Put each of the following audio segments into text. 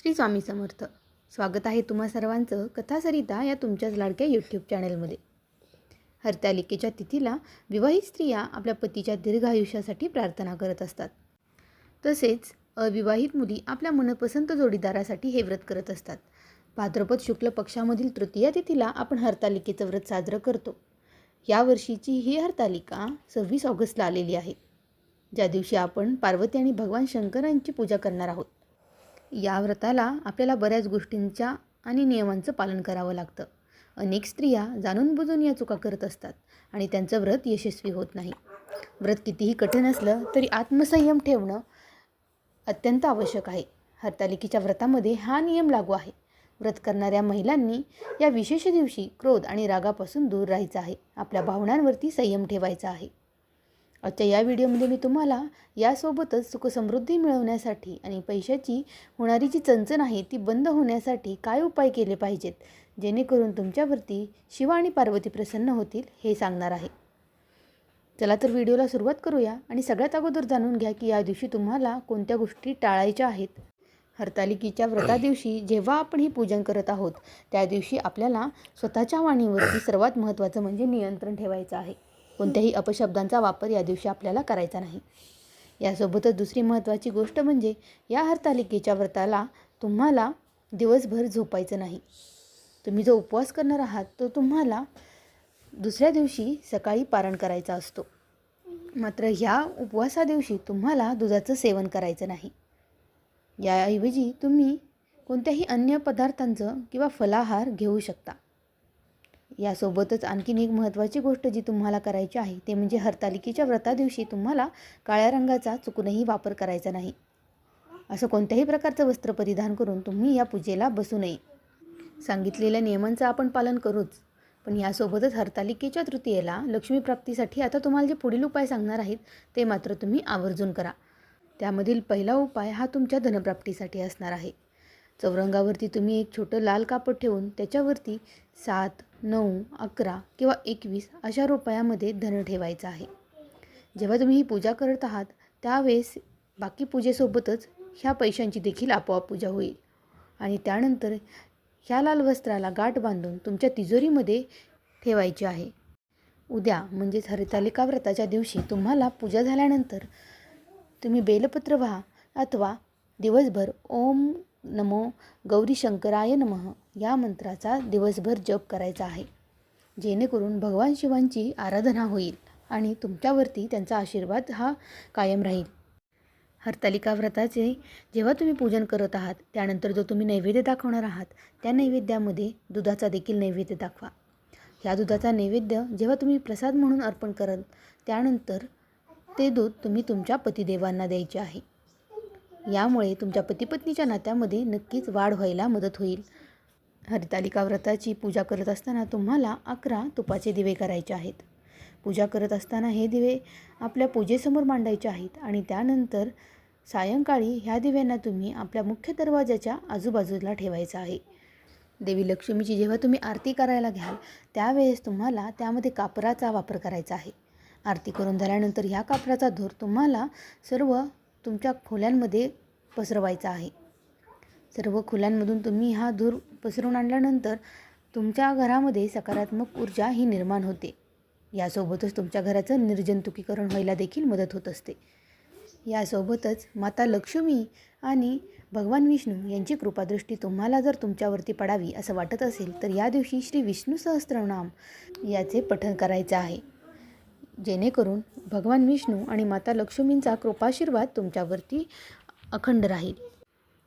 श्री स्वामी समर्थ. स्वागत आहे तुम्हा सर्वांचं कथासरिता या तुमच्याच लाडक्या यूट्यूब चॅनलमध्ये हरतालिकेच्या तिथीला विवाहित स्त्रिया आपल्या पतीच्या दीर्घ आयुष्यासाठी प्रार्थना करत असतात. तसेच अविवाहित मुली आपल्या मनपसंत जोडीदारासाठी हे व्रत करत असतात. भाद्रपद शुक्ल पक्षामधील तृतीया तिथीला आपण हरतालिकेचं व्रत साजरं करतो. या वर्षीची ही हरतालिका सव्वीस ऑगस्टला आलेली आहे. ज्या दिवशी आपण पार्वती आणि भगवान शंकरांची पूजा करणार आहोत. या व्रताला आपल्याला बऱ्याच गोष्टींच्या आणि नियमांचं पालन करावं लागतं. अनेक स्त्रिया जाणून बुजून या चुका करत असतात आणि त्यांचं व्रत यशस्वी होत नाही. व्रत कितीही कठीण असलं तरी आत्मसंयम ठेवणं अत्यंत आवश्यक आहे. हरतालिकेच्या व्रतामध्ये हा नियम लागू आहे. व्रत करणाऱ्या महिलांनी या विशेष दिवशी क्रोध आणि रागापासून दूर राहायचं आहे. आपल्या भावनांवरती संयम ठेवायचा आहे. आजच्या या व्हिडिओमध्ये मी तुम्हाला यासोबतच सुखसमृद्धी मिळवण्यासाठी आणि पैशाची होणारी जी चणचण आहे ती बंद होण्यासाठी काय उपाय केले पाहिजेत जेणेकरून तुमच्यावरती शिव आणि पार्वती प्रसन्न होतील हे सांगणार आहे. चला तर व्हिडिओला सुरुवात करूया आणि सगळ्यात अगोदर जाणून घ्या की या दिवशी तुम्हाला कोणत्या गोष्टी टाळायच्या आहेत. हरतालिकेच्या व्रता दिवशी जेव्हा आपण हे पूजन करत आहोत त्या दिवशी आपल्याला स्वतःच्या वाणीवरती सर्वात महत्त्वाचं म्हणजे नियंत्रण ठेवायचं आहे. कोणत्याही अपशब्दांचा वापर या दिवशी आपल्याला करायचा नाही. यासोबतच दुसरी महत्त्वाची गोष्ट म्हणजे या हरतालिकेच्या व्रताला तुम्हाला दिवसभर झोपायचं नाही. तुम्ही जो उपवास करणार आहात तो तुम्हाला दुसऱ्या दिवशी सकाळी पारण करायचा असतो. मात्र ह्या उपवासा दिवशी तुम्हाला दुधाचं सेवन करायचं नाही. याऐवजी तुम्ही कोणत्याही अन्य पदार्थांचं किंवा फलाहार घेऊ शकता. यासोबतच आणखीन एक महत्त्वाची गोष्ट जी तुम्हाला करायची आहे ते म्हणजे हरतालिकेच्या व्रता दिवशी तुम्हाला काळ्या रंगाचा चुकूनही वापर करायचा नाही. असं कोणत्याही प्रकारचं वस्त्र परिधान करून तुम्ही या पूजेला बसू नये. सांगितलेल्या नियमांचं आपण पालन करूच. पण यासोबतच हरतालिकेच्या तृतीयेला लक्ष्मीप्राप्तीसाठी आता तुम्हाला जे पुढील उपाय सांगणार आहेत ते मात्र तुम्ही आवर्जून करा. त्यामधील पहिला उपाय हा तुमच्या धनप्राप्तीसाठी असणार आहे. चौरंगावरती तुम्ही एक छोटं लाल कापड ठेवून त्याच्यावरती सात नऊ अकरा किंवा एकवीस अशा रुपयामध्ये धन ठेवायचं आहे. जेव्हा तुम्ही ही पूजा करत आहात त्यावेळेस बाकी पूजेसोबतच ह्या पैशांची देखील आपोआप पूजा होईल. आणि त्यानंतर ह्या लाल वस्त्राला गाठ बांधून तुमच्या तिजोरीमध्ये ठेवायची आहे. उद्या म्हणजेच हरितालिका व्रताच्या दिवशी तुम्हाला पूजा झाल्यानंतर तुम्ही बेलपत्र व्हा अथवा दिवसभर ओम नमो गौरी शंकराय नमः. या मंत्राचा दिवसभर जप करायचा आहे. जेणेकरून भगवान शिवांची आराधना होईल आणि तुमच्यावरती त्यांचा आशीर्वाद हा कायम राहील. हरतालिका व्रताचे जेव्हा तुम्ही पूजन करत आहात त्यानंतर जो तुम्ही नैवेद्य दाखवणार आहात त्या नैवेद्यामध्ये दुधाचा देखील नैवेद्य दाखवा. ह्या दुधाचा नैवेद्य जेव्हा तुम्ही प्रसाद म्हणून अर्पण कराल त्यानंतर ते दूध तुम्ही तुमच्या पतिदेवांना द्यायचे आहे. यामुळे तुमच्या पतीपत्नीच्या नात्यामध्ये नक्कीच वाढ व्हायला मदत होईल. हरितालिका व्रताची पूजा करत असताना तुम्हाला अकरा तुपाचे दिवे करायचे आहेत. पूजा करत असताना हे दिवे आपल्या पूजेसमोर मांडायचे आहेत आणि त्यानंतर सायंकाळी ह्या दिव्यांना तुम्ही आपल्या मुख्य दरवाजाच्या आजूबाजूला ठेवायचं आहे. देवी लक्ष्मीची जेव्हा तुम्ही आरती करायला घ्याल त्यावेळेस तुम्हाला त्यामध्ये कापराचा वापर करायचा आहे. आरती करून झाल्यानंतर ह्या कापराचा धूर तुम्हाला सर्व तुमच्या खोल्यांमध्ये पसरवायचा आहे. सर्व खोल्यांमधून तुम्ही हा धूर पसरून आणल्यानंतर तुमच्या घरामध्ये सकारात्मक ऊर्जा ही निर्माण होते. यासोबतच तुमच्या घराचं निर्जंतुकीकरण व्हायला देखील मदत होत असते. यासोबतच माता लक्ष्मी आणि भगवान विष्णू यांची कृपादृष्टी तुम्हाला जर तुमच्यावरती पडावी असं वाटत असेल तर या दिवशी श्री विष्णू सहस्त्रनाम याचे पठण करायचं आहे. जेणेकरून भगवान विष्णू आणि माता लक्ष्मींचा कृपाशीर्वाद तुमच्यावरती अखंड राहील.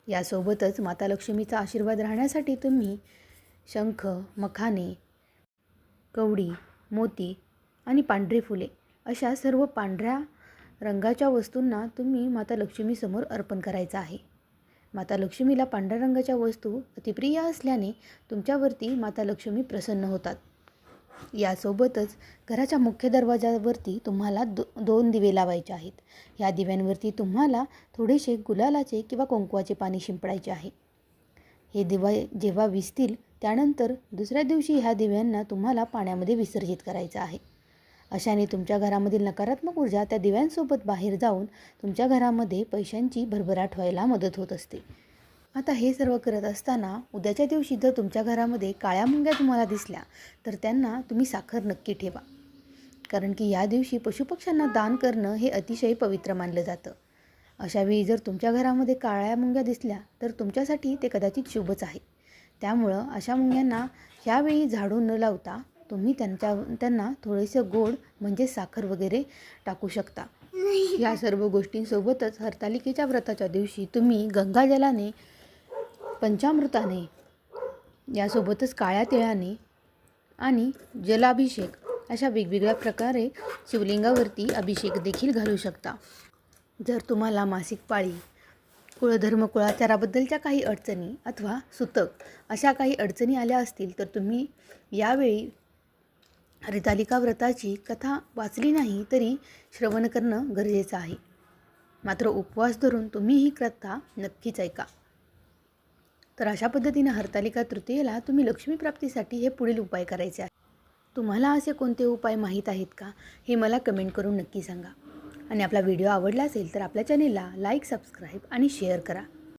यासोबतच माता लक्ष्मीचा आशीर्वाद राहण्यासाठी तुम्ही शंख मखाने कवडी मोती आणि पांढरी फुले अशा सर्व पांढऱ्या रंगाच्या वस्तूंना तुम्ही माता लक्ष्मीसमोर अर्पण करायचं आहे. माता लक्ष्मीला पांढऱ्या रंगाच्या वस्तू अतिप्रिय असल्याने तुमच्यावरती माता लक्ष्मी प्रसन्न होतात. यासोबतच घराच्या मुख्य दरवाजावरती तुम्हाला दो दोन दिवे लावायचे आहेत. ह्या दिव्यांवरती तुम्हाला थोडेसे गुलालाचे किंवा कुंकवाचे पाणी शिंपडायचे आहे. हे दिवा जेव्हा विजतील त्यानंतर दुसऱ्या दिवशी ह्या दिव्यांना तुम्हाला पाण्यामध्ये विसर्जित करायचं आहे. अशाने तुमच्या घरामधील नकारात्मक ऊर्जा त्या दिव्यांसोबत बाहेर जाऊन तुमच्या घरामध्ये पैशांची भरभराट व्हायला मदत होत असते. आता हे सर्व करत असताना उद्याच्या दिवशी जर तुमच्या घरामध्ये काळ्या मुंग्या तुम्हाला दिसल्या तर त्यांना तुम्ही साखर नक्की ठेवा. कारण की या दिवशी पशुपक्ष्यांना दान करणं हे अतिशय पवित्र मानलं जातं. अशावेळी जर तुमच्या घरामध्ये काळ्या मुंग्या दिसल्या तर तुमच्यासाठी ते कदाचित शुभच आहे. त्यामुळं अशा मुंग्यांना ह्यावेळी झाडून न लावता तुम्ही त्यांच्या त्यांना थोडेसे गोड म्हणजे साखर वगैरे टाकू शकता. या सर्व गोष्टींसोबतच हरतालिकेच्या व्रताच्या दिवशी तुम्ही गंगाजलाने पंचामृताने यासोबतच काळ्या तिळाने आणि जलाभिषेक अशा वेगवेगळ्या प्रकारे शिवलिंगावरती अभिषेक देखील घालू शकता. जर तुम्हाला मासिक पाळी कुळधर्म कुळाचाराबद्दलच्या काही अडचणी अथवा सुतक अशा काही अडचणी आल्या असतील तर तुम्ही यावेळी हरितालिका व्रताची कथा वाचली नाही तरी श्रवण करणं गरजेचं आहे. मात्र उपवास धरून तुम्ही ही कथा नक्कीच ऐका. तर अशा पद्धतीनं हरतालिका तृतीयेला तुम्ही लक्ष्मी प्राप्तीसाठी हे पुढील उपाय करायचे आहेत. तुम्हाला असे कोणते उपाय माहीत आहेत का? हे मला कमेंट करून नक्की सांगा. आणि आपला व्हिडिओ आवडला असेल तर आपल्या चॅनेलला लाईक सबस्क्राईब आणि शेअर करा.